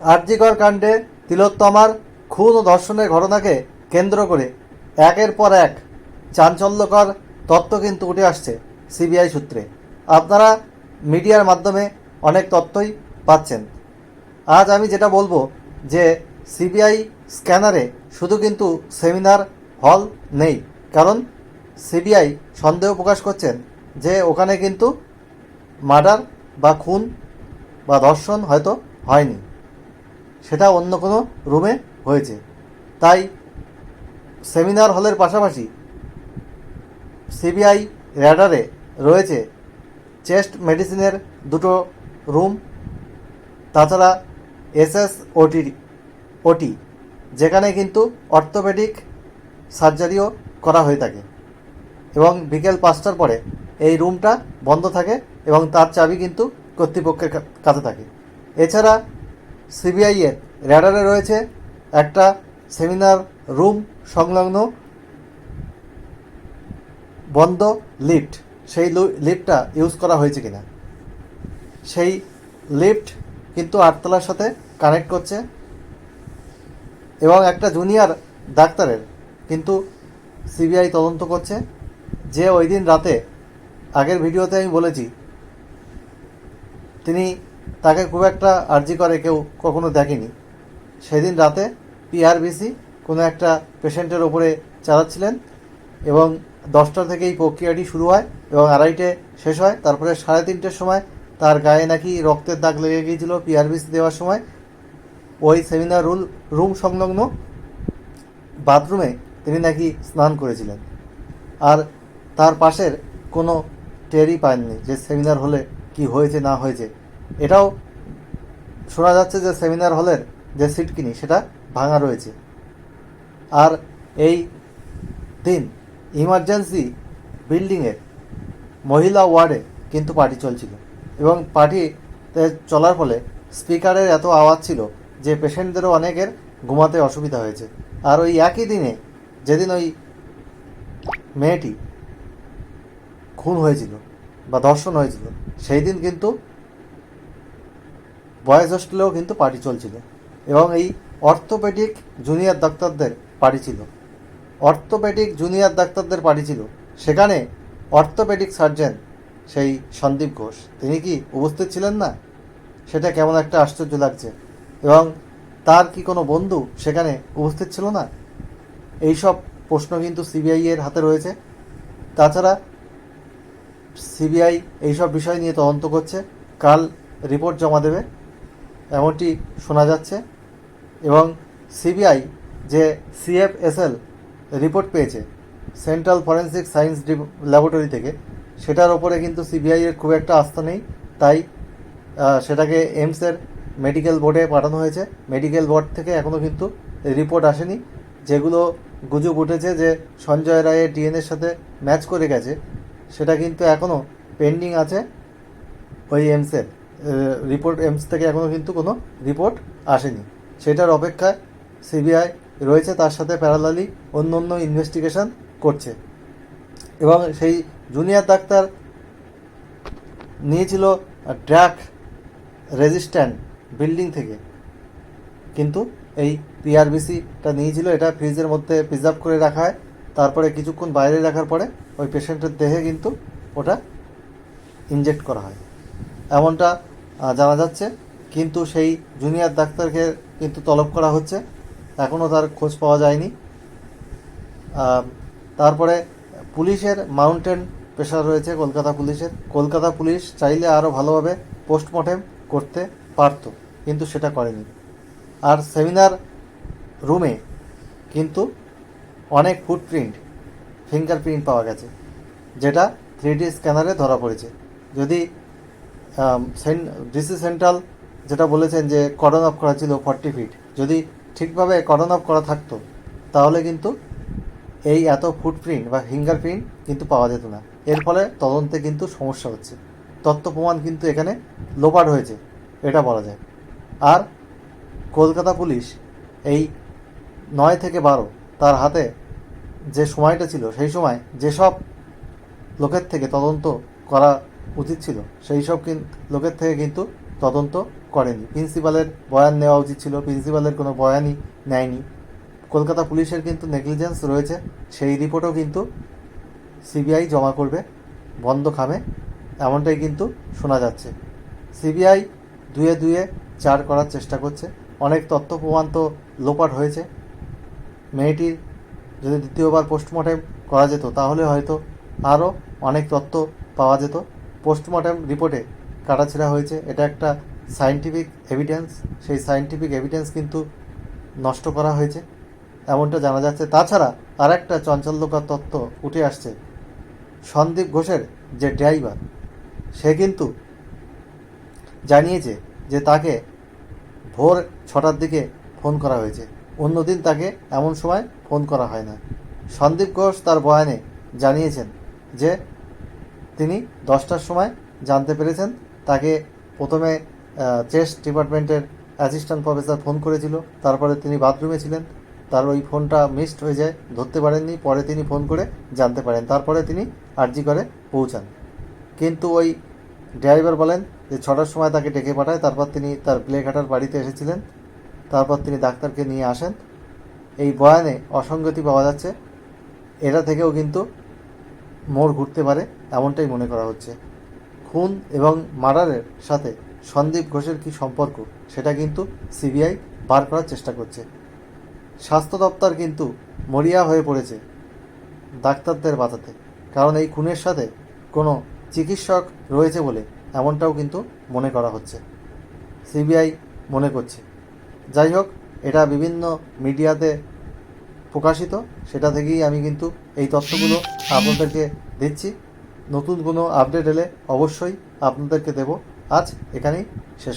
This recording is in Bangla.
আরজিকর কাণ্ডে তিলোত্তমার খুন ও ধর্ষণের ঘটনাকে কেন্দ্র করে একের পর এক চাঞ্চল্যকর তথ্য কিন্তু উঠে আসছে সিবিআই সূত্রে। আপনারা মিডিয়ার মাধ্যমে অনেক তথ্যই পাচ্ছেন। আজ আমি যেটা বলব যে সিবিআই স্ক্যানারে শুধু কিন্তু সেমিনার হল নেই, কারণ সিবিআই সন্দেহ প্রকাশ করছেন যে ওখানে কিন্তু মার্ডার বা খুন বা ধর্ষণ হয়তো হয়নি। সেটা অন্য কোনো রুমে হয়েছে। তাই সেমিনার হলের পাশাপাশি সিবিআই র্যাডারে রয়েছে চেস্ট মেডিসিনের দুটো রুম, তাছাড়া এসএস ওটি ওটি যেখানে কিন্তু অর্থোপেডিক সার্জারিও করা হয়ে থাকে এবং বিকেল পাঁচটার পরে এই রুমটা বন্ধ থাকে এবং তার চাবি কিন্তু কর্তৃপক্ষের কাছে থাকে। এছাড়া সিবিআইয়ের র্যাডারে রয়েছে একটা সেমিনার রুম সংলগ্ন বন্ধ লিফট। সেই লিফটটা ইউজ করা হয়েছে কিনা? সেই লিফট কিন্তু আটতলার সাথে কানেক্ট করছে এবং একটা জুনিয়র ডাক্তারের কিন্তু সিবিআই তদন্ত করছে। যে ওই দিন রাতে, আগের ভিডিওতে আমি বলেছি, তিনি তাকে খুব একটা আর্জি করে কেউ কখনো দেখেনি। সেদিন রাতে পিআরবিসি কোনো একটা পেশেন্টের ওপরে চালাচ্ছিলেন এবং দশটা থেকে এই প্রক্রিয়াটি শুরু হয় এবং আড়াইটে শেষ হয়। তারপরে সাড়ে তিনটের সময় তার গায়ে নাকি রক্তের দাগ লেগে গিয়েছিল পিআরবিসি দেওয়ার সময়। ওই সেমিনার রুল, রুম সংলগ্ন বাথরুমে তিনি নাকি স্নান করেছিলেন। আর তার পাশের কোনো টেরই পাননি যে সেমিনার হলে কি হয়েছে, না হয়েছে। এটাও শোনা যাচ্ছে যে সেমিনার হলের যে সিট কিনি, সেটা ভাঙা রয়েছে। আর এই দিন ইমার্জেন্সি বিল্ডিংয়ের মহিলা ওয়ার্ডে কিন্তু পার্টি চলছিল এবং পার্টিতে চলার ফলে স্পিকারের এত আওয়াজ ছিল যে পেশেন্টদেরও অনেকের ঘুমাতে অসুবিধা হয়েছে। আর ওই একই দিনে যেদিন ওই মেয়েটি খুন হয়েছিল বা ধর্ষণ হয়েছিল, সেই দিন কিন্তু বয়েজ হোস্টেলেও কিন্তু পার্টি চলছিল। এবং এই অর্থোপেডিক জুনিয়র ডাক্তারদের পার্টি ছিল। অর্থোপেডিক জুনিয়র ডাক্তারদের পার্টি ছিল। সেখানে অর্থোপেডিক সার্জন সেই সন্দীপ ঘোষ, তিনি কি উপস্থিত ছিলেন না? সেটা কেমন একটা আশ্চর্য লাগছে। এবং তার কি কোনো বন্ধু সেখানে উপস্থিত ছিল না? এইসব প্রশ্ন কিন্তু সিবিআই এর হাতে রয়েছে। তাছাড়া সিবিআই এইসব বিষয় নিয়ে তদন্ত করছে। কাল রিপোর্ট জমা দেবে। এমনটি শোনা যাচ্ছে এবং সিবিআই যে সিএফএসএল রিপোর্ট পেয়েছে সেন্ট্রাল ফরেন্সিক সায়েন্স ল্যাবরেটরি থেকে, সেটার ওপরে কিন্তু সিবিআইয়ের খুব একটা আস্থা নেই। তাই সেটাকে এমসের মেডিকেল বোর্ডে পাঠানো হয়েছে। মেডিকেল বোর্ড থেকে এখনও কিন্তু রিপোর্ট আসেনি। যেগুলো গুজব উঠেছে যে সঞ্জয় রায়ের ডিএনএর সাথে ম্যাচ করে গেছে, সেটা কিন্তু এখনও পেন্ডিং আছে ওই এমসের রিপোর্ট এমস থেকে এখনও কিন্তু কোনো রিপোর্ট আসেনি। সেটার অপেক্ষায় সিবিআই রয়েছে, তার সাথে প্যারালালি অন্য অন্য ইনভেস্টিগেশন করছে। এবং সেই জুনিয়র ডাক্তার নিয়েছিল ড্রাগ রেজিস্ট্যান্ট বিল্ডিং থেকে। কিন্তু এই পিআরবিসিটা নিয়েছিল, এটা ফ্রিজের মধ্যে প্রিজার্ভ করে রাখা হয়। তারপরে কিছুক্ষণ বাইরে রাখার পরে ওই পেশেন্টের দেহে কিন্তু ওটা ইনজেক্ট করা হয়। এমনটা জানা যাচ্ছে। কিন্তু সেই জুনিয়র ডাক্তারকে কিন্তু তলব করা হচ্ছে। এখনও তার খোঁজ পাওয়া যায়নি। তারপরে পুলিশের মাউন্টেন প্রেশার রয়েছে কলকাতা পুলিশের। কলকাতা পুলিশ চাইলে আরও ভালোভাবে পোস্টমর্টেম করতে পারতো, কিন্তু সেটা করেনি। আর সেমিনার রুমে কিন্তু অনেক ফুটপ্রিন্ট ফিঙ্গারপ্রিন্ট পাওয়া গেছে, যেটা থ্রি ডি স্ক্যানারে ধরা পড়েছে। যদি ডিসি সেন্ট্রাল যেটা বলেছেন যে কর্ডন অফ করা ছিল ফর্টি ফিট। যদি ঠিকভাবে কর্ডন অফ করা থাকতো, তাহলে কিন্তু এই এত ফুটপ্রিন্ট বা ফিঙ্গারপ্রিন্ট কিন্তু পাওয়া যেত না। এর ফলে তদন্তে কিন্তু সমস্যা হচ্ছে। তথ্য প্রমাণ কিন্তু এখানে লোপাট হয়েছে, এটা বলা যায়। আর কলকাতা পুলিশ এই নয় থেকে বারো তার হাতে যে সময়টা ছিল, সেই সময় যেসব লোকের থেকে তদন্ত করা উচিত ছিল। সেই সব লোকের থেকে কিন্তু তদন্ত করেনি। প্রিন্সিপালের বয়ান নেওয়া উচিত ছিল। প্রিন্সিপালের কোনো বয়ানই নেয়নি। কলকাতা পুলিশের কিন্তু নেগলিজেন্স রয়েছে। সেই রিপোর্টও কিন্তু সিবিআই জমা করবে বন্ধ খামে। এমনটাই কিন্তু শোনা যাচ্ছে। সিবিআই দুয়ে দুয়ে চার করার চেষ্টা করছে। অনেক তথ্য প্রমাণ তো লোপাট হয়েছে। মেয়েটির যদি দ্বিতীয়বার পোস্টমর্টেম করা যেত, তাহলে হয়তো আরও অনেক তথ্য পাওয়া যেত। পোস্টমর্টেম রিপোর্টে কাটাছেড়া হয়েছে। এটা একটা সায়েন্টিফিক এভিডেন্স সেই সায়েন্টিফিক এভিডেন্স কিন্তু নষ্ট করা হয়েছে। এমনটা জানা যাচ্ছে। তাছাড়া আর একটা চঞ্চল্যকর তথ্য উঠে আসছে। সন্দীপ ঘোষের যে ড্রাইভার সে কিন্তু জানিয়েছে যে তাকে ভোর ছটার দিকে ফোন করা হয়েছে। অন্যদিন তাকে এমন সময় ফোন করা হয় না। সন্দীপ ঘোষ তার বয়ানে জানিয়েছেন যে তিনি দশটার সময় জানতে পেরেছেন। তাকে প্রথমে চেস্ট ডিপার্টমেন্টের অ্যাসিস্ট্যান্ট প্রফেসর ফোন করেছিল। তারপরে তিনি বাথরুমে ছিলেন। তার ওই ফোনটা মিসড হয়ে যায়, ধরতে পারেননি। পরে তিনি ফোন করে জানতে পারেন। তারপরে তিনি আর্জি করে পৌঁছান। কিন্তু ওই ড্রাইভার বলেন যে ছটার সময় তাকে ডেকে পাঠায়। তারপর তিনি তার প্লেঘাটার বাড়িতে এসেছিলেন। তারপর তিনি ডাক্তারকে নিয়ে আসেন। এই বয়ানে অসঙ্গতি পাওয়া যাচ্ছে। এটা থেকেও কিন্তু মোড় ঘুরতে পারে এমনটাই মনে করা হচ্ছে। খুন এবং মার্ডারের সাথে সন্দীপ ঘোষের কী সম্পর্ক, সেটা কিন্তু সিবিআই বার করার চেষ্টা করছে। স্বাস্থ্য দপ্তর কিন্তু মরিয়া হয়ে পড়েছে ডাক্তারদের বাঁচাতে কারণ এই খুনের সাথে কোনো চিকিৎসক রয়েছে বলে এমনটাও কিন্তু মনে করা হচ্ছে। সিবিআই মনে করছে। যাই হোক, এটা বিভিন্ন মিডিয়াতে প্রকাশিত, সেটা থেকেই আমি কিন্তু এই তথ্যগুলো আপনাদেরকে দিচ্ছি। নতুন কোনো আপডেট এলে অবশ্যই আপনাদেরকে দেব। আজ এখানেই শেষ